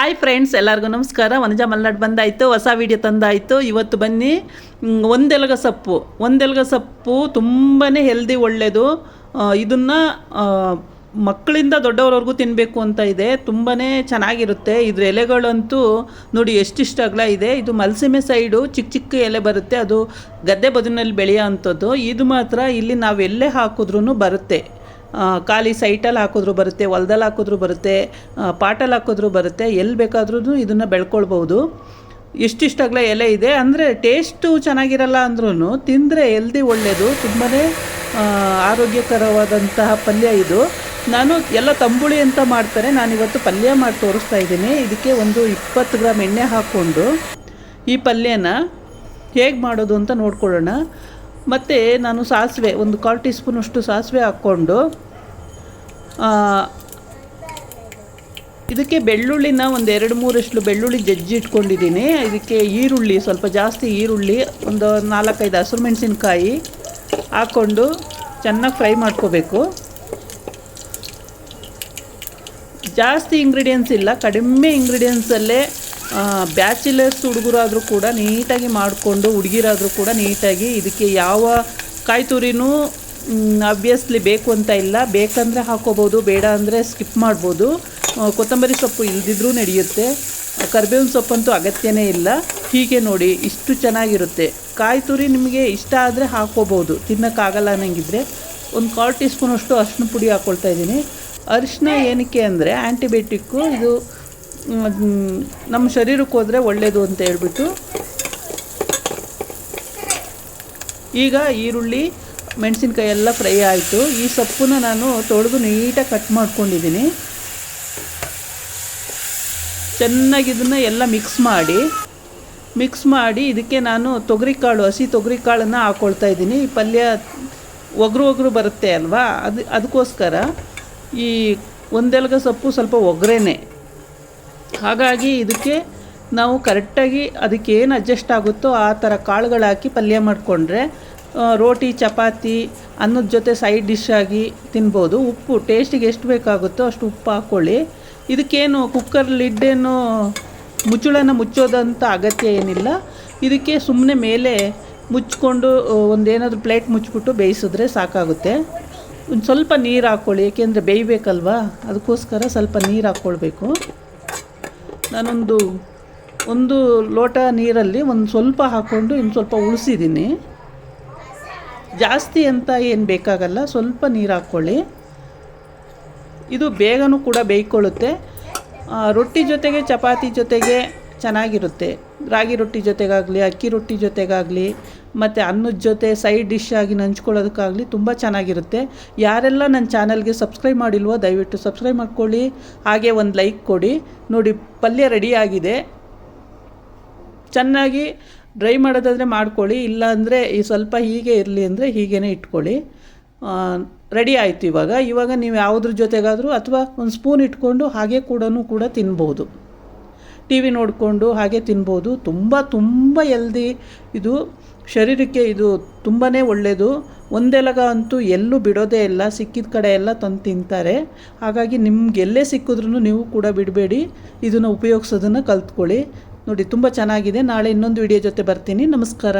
Hi friends ಎಲ್ಲರಿಗೂ ನಮಸ್ಕಾರ. ವನಜಾ ಮಲ್ನಾಡು ಬಂದಾಯಿತು, ಹೊಸ ವಿಡಿಯೋ ತಂದಾಯಿತು. ಇವತ್ತು ಬನ್ನಿ ಒಂದೆಲಗ ಸೊಪ್ಪು. ಒಂದೆಲಗ ಸೊಪ್ಪು ತುಂಬಾ ಹೆಲ್ದಿ ಒಳ್ಳೆಯದು ಇದನ್ನು ಮಕ್ಕಳಿಂದ ದೊಡ್ಡವರವರೆಗೂ ತಿನ್ನಬೇಕು ಅಂತ ಇದೆ. ತುಂಬಾ ಚೆನ್ನಾಗಿರುತ್ತೆ. ಇದ್ರ ಎಲೆಗಳಂತೂ ನೋಡಿ ಎಷ್ಟಿಷ್ಟ ಅಗಲ ಇದೆ. ಇದು ಮಲ್ಸಿಮೆ ಸೈಡು ಚಿಕ್ಕ ಚಿಕ್ಕ ಎಲೆ ಬರುತ್ತೆ. ಅದು ಗದ್ದೆ ಬದುನಲ್ಲಿ ಬೆಳೆಯೋ ಅಂಥದ್ದು. ಇದು ಮಾತ್ರ ಇಲ್ಲಿ ನಾವು ಎಲ್ಲೇ ಹಾಕಿದ್ರೂ ಬರುತ್ತೆ. ಖಾಲಿ ಸೈಟಲ್ಲಿ ಹಾಕಿದ್ರು ಬರುತ್ತೆ, ಹೊಲ್ದಲ್ಲಿ ಹಾಕಿದ್ರು ಬರುತ್ತೆ ಪಾಟಲ್ಲಿ ಹಾಕಿದ್ರು ಬರುತ್ತೆ, ಎಲ್ಲಿ ಬೇಕಾದ್ರೂ ಇದನ್ನು ಬೆಳ್ಕೊಳ್ಬೋದು ಇಷ್ಟಿಷ್ಟಾಗಲೇ ಎಲೆ ಇದೆ, ಅಂದರೆ ಟೇಸ್ಟು ಚೆನ್ನಾಗಿರಲ್ಲ ಅಂದ್ರೂ ತಿಂದರೆ ಎಲ್ದಿ ಒಳ್ಳೆಯದು ತುಂಬಾ ಆರೋಗ್ಯಕರವಾದಂತಹ ಪಲ್ಯ ಇದು. ನಾನು ಎಲ್ಲ ತಂಬುಳಿ ಅಂತ ಮಾಡ್ತಾರೆ, ನಾನಿವತ್ತು ಪಲ್ಯ ಮಾಡಿ ತೋರಿಸ್ತಾ ಇದ್ದೀನಿ. ಇದಕ್ಕೆ ಒಂದು ಇಪ್ಪತ್ತು ಗ್ರಾಮ್ ಎಣ್ಣೆ ಹಾಕ್ಕೊಂಡು ಈ ಪಲ್ಯನ ಹೇಗೆ ಮಾಡೋದು ಅಂತ ನೋಡ್ಕೊಳ್ಳೋಣ. ಮತ್ತು ನಾನು ಸಾಸಿವೆ, ಒಂದು ಕಾಲು ಟೀ ಸ್ಪೂನಷ್ಟು ಸಾಸಿವೆ ಹಾಕ್ಕೊಂಡು ಇದಕ್ಕೆ ಬೆಳ್ಳುಳ್ಳಿನ ಒಂದು ಎರಡು ಮೂರಷ್ಟು ಬೆಳ್ಳುಳ್ಳಿ ಜಜ್ಜಿ ಇಟ್ಕೊಂಡಿದ್ದೀನಿ. ಇದಕ್ಕೆ ಈರುಳ್ಳಿ, ಸ್ವಲ್ಪ ಜಾಸ್ತಿ ಈರುಳ್ಳಿ, ಒಂದು ನಾಲ್ಕೈದು ಹಸಿರು ಮೆಣಸಿನ್ಕಾಯಿ ಹಾಕ್ಕೊಂಡು ಚೆನ್ನಾಗಿ ಫ್ರೈ ಮಾಡ್ಕೋಬೇಕು. ಜಾಸ್ತಿ ಇಂಗ್ರೀಡಿಯೆಂಟ್ಸ್ ಇಲ್ಲ, ಕಡಿಮೆ ಇಂಗ್ರೀಡಿಯೆಂಟ್ಸಲ್ಲೇ ಬ್ಯಾಚುಲರ್ಸ್ ಹುಡುಗರಾದರೂ ಕೂಡ ನೀಟಾಗಿ ಮಾಡಿಕೊಂಡು, ಹುಡುಗಿರಾದರೂ ಕೂಡ ನೀಟಾಗಿ ಇದಕ್ಕೆ ಯಾವ ಕಾಯಿ ತುರಿನೂ ಅಬ್ವಿಯಸ್ಲಿ ಬೇಕು ಅಂತ ಇಲ್ಲ. ಬೇಕಂದರೆ ಹಾಕೋಬೋದು, ಬೇಡ ಅಂದರೆ ಸ್ಕಿಪ್ ಮಾಡ್ಬೋದು. ಕೊತ್ತಂಬರಿ ಸೊಪ್ಪು ಇಲ್ದಿದ್ರೂ ನಡೆಯುತ್ತೆ. ಕರ್ಬೇವಿನ ಸೊಪ್ಪಂತೂ ಅಗತ್ಯನೇ ಇಲ್ಲ. ಹೀಗೆ ನೋಡಿ, ಇಷ್ಟು ಚೆನ್ನಾಗಿರುತ್ತೆ. ಕಾಯಿ ತುರಿ ನಿಮಗೆ ಇಷ್ಟ ಆದರೆ ಹಾಕೋಬೋದು. ತಿನ್ನೋಕ್ಕಾಗಲ್ಲ ಅನ್ನಂಗಿದ್ರೆ ಒಂದು ಕಾಲು ಟೀ ಸ್ಪೂನಷ್ಟು ಅರಿಶಿನ ಪುಡಿ ಹಾಕ್ಕೊಳ್ತಾ ಇದ್ದೀನಿ. ಅರಿಶಿನ ಏನಕ್ಕೆ ಅಂದರೆ ಆ್ಯಂಟಿಬಯೋಟಿಕ್ಕು ಇದು ನಮ್ಮ ಶರೀರಕ್ಕೆ ಹೋದರೆ ಒಳ್ಳೆಯದು ಅಂತ ಹೇಳ್ಬಿಟ್ಟು. ಈಗ ಈರುಳ್ಳಿ, ಮೆಣಸಿನ್ಕಾಯಿ ಎಲ್ಲ ಫ್ರೈ ಆಯಿತು. ಈ ಸೊಪ್ಪನ್ನ ನಾನು ತೊಳೆದು ನೀಟಾಗಿ ಕಟ್ ಮಾಡ್ಕೊಂಡಿದ್ದೀನಿ. ಚೆನ್ನಾಗಿ ಇದನ್ನು ಎಲ್ಲ ಮಿಕ್ಸ್ ಮಾಡಿ. ಮಿಕ್ಸ್ ಮಾಡಿ ಇದಕ್ಕೆ ನಾನು ತೊಗರಿಕಾಳು, ಹಸಿ ತೊಗರಿಕಾಳನ್ನು ಹಾಕ್ಕೊಳ್ತಾ ಇದ್ದೀನಿ. ಈ ಪಲ್ಯ ಒಗರು ಒಗರು ಬರುತ್ತೆ ಅಲ್ವಾ? ಅದು, ಅದಕ್ಕೋಸ್ಕರ ಈ ಒಂದೆಲಗ ಸೊಪ್ಪು ಸ್ವಲ್ಪ ಒಗ್ರೇನೆ. ಹಾಗಾಗಿ ಇದಕ್ಕೆ ನಾವು ಕರೆಕ್ಟಾಗಿ ಅದಕ್ಕೆ ಏನು ಅಡ್ಜಸ್ಟ್ ಆಗುತ್ತೋ ಆ ಥರ ಕಾಳುಗಳು ಹಾಕಿ ಪಲ್ಯ ಮಾಡಿಕೊಂಡ್ರೆ ರೋಟಿ, ಚಪಾತಿ ಅನ್ನದ ಜೊತೆ ಸೈಡ್ ಡಿಶ್ ಆಗಿ ತಿನ್ಬೋದು. ಉಪ್ಪು ಟೇಸ್ಟಿಗೆ ಎಷ್ಟು ಬೇಕಾಗುತ್ತೋ ಅಷ್ಟು ಉಪ್ಪು ಹಾಕ್ಕೊಳ್ಳಿ ಇದಕ್ಕೇನು ಕುಕ್ಕರ್ ಲಿಡ್ಡೇನು ಮುಚ್ಚಳನ ಮುಚ್ಚೋದಂತ ಅಗತ್ಯ ಏನಿಲ್ಲ. ಇದಕ್ಕೆ ಸುಮ್ಮನೆ ಮೇಲೆ ಮುಚ್ಕೊಂಡು ಒಂದೇನಾದರೂ ಪ್ಲೇಟ್ ಮುಚ್ಚಿಬಿಟ್ಟು ಬೇಯಿಸಿದ್ರೆ ಸಾಕಾಗುತ್ತೆ. ಒಂದು ಸ್ವಲ್ಪ ನೀರು ಹಾಕ್ಕೊಳ್ಳಿ ಏಕೆಂದರೆ ಬೇಯಬೇಕಲ್ವಾ? ಅದಕ್ಕೋಸ್ಕರ ಸ್ವಲ್ಪ ನೀರು ಹಾಕ್ಕೊಳ್ಬೇಕು ನಾನೊಂದು, ಒಂದು ಲೋಟ ನೀರಲ್ಲಿ ಒಂದು ಸ್ವಲ್ಪ ಹಾಕ್ಕೊಂಡು ಇನ್ನು ಸ್ವಲ್ಪ ಉಳಿಸಿದ್ದೀನಿ. ಜಾಸ್ತಿ ಅಂತ ಏನು ಬೇಕಾಗಲ್ಲ, ಸ್ವಲ್ಪ ನೀರು ಹಾಕ್ಕೊಳ್ಳಿ ಇದು ಬೇಗನೂ ಕೂಡ ಬೇಯ್ಕೊಳ್ಳುತ್ತೆ. ರೊಟ್ಟಿ ಜೊತೆಗೆ, ಚಪಾತಿ ಜೊತೆಗೆ ಚೆನ್ನಾಗಿರುತ್ತೆ. ರಾಗಿ ರೊಟ್ಟಿ ಜೊತೆಗಾಗಲಿ, ಅಕ್ಕಿ ರೊಟ್ಟಿ ಜೊತೆಗಾಗಲಿ, ಮತ್ತು ಅನ್ನದ ಜೊತೆ ಸೈಡ್ ಡಿಶ್ ಆಗಿ ನಂಚ್ಕೊಳ್ಳೋದಕ್ಕಾಗಲಿ ತುಂಬ ಚೆನ್ನಾಗಿರುತ್ತೆ. ಯಾರೆಲ್ಲ ನನ್ನ ಚಾನಲ್ಗೆ ಸಬ್ಸ್ಕ್ರೈಬ್ ಮಾಡಿಲ್ವೋ ದಯವಿಟ್ಟು ಸಬ್ಸ್ಕ್ರೈಬ್ ಮಾಡ್ಕೊಳ್ಳಿ. ಹಾಗೆ ಒಂದು ಲೈಕ್ ಕೊಡಿ. ನೋಡಿ, ಪಲ್ಯ ರೆಡಿಯಾಗಿದೆ ಚೆನ್ನಾಗಿ ಡ್ರೈ ಮಾಡೋದಾದರೆ ಮಾಡ್ಕೊಳ್ಳಿ. ಇಲ್ಲಾಂದರೆ ಈ ಸ್ವಲ್ಪ ಹೀಗೆ ಇರಲಿ ಅಂದರೆ ಹೀಗೇ ಇಟ್ಕೊಳ್ಳಿ. ರೆಡಿ ಆಯಿತು ಇವಾಗ. ಇವಾಗ ನೀವು ಯಾವುದ್ರ ಜೊತೆಗಾದರೂ ಅಥವಾ ಒಂದು ಸ್ಪೂನ್ ಇಟ್ಕೊಂಡು ಹಾಗೆ ಕೂಡ ಕೂಡ ತಿನ್ಬೋದು. ಟಿ ವಿ ನೋಡಿಕೊಂಡು ಹಾಗೆ ತಿನ್ಬೋದು. ತುಂಬ ತುಂಬ ಎಲ್ದಿ ಇದು. ಶರೀರಕ್ಕೆ ಇದು ತುಂಬಾ ಒಳ್ಳೆಯದು ಒಂದೆಲಗ ಅಂತೂ ಎಲ್ಲೂ ಬಿಡೋದೇ ಇಲ್ಲ. ಸಿಕ್ಕಿದ ಕಡೆ ಎಲ್ಲ ತಂದು ತಿಂತಾರೆ. ಹಾಗಾಗಿ ನಿಮ್ಗೆ ಎಲ್ಲೇ ಸಿಕ್ಕಿದ್ರೂ ನೀವು ಕೂಡ ಬಿಡಬೇಡಿ. ಇದನ್ನು ಉಪಯೋಗಿಸೋದನ್ನು ಕಲ್ತ್ಕೊಳ್ಳಿ. ನೋಡಿ, ತುಂಬ ಚೆನ್ನಾಗಿದೆ. ನಾಳೆ ಇನ್ನೊಂದು ವಿಡಿಯೋ ಜೊತೆ ಬರ್ತೀನಿ. ನಮಸ್ಕಾರ.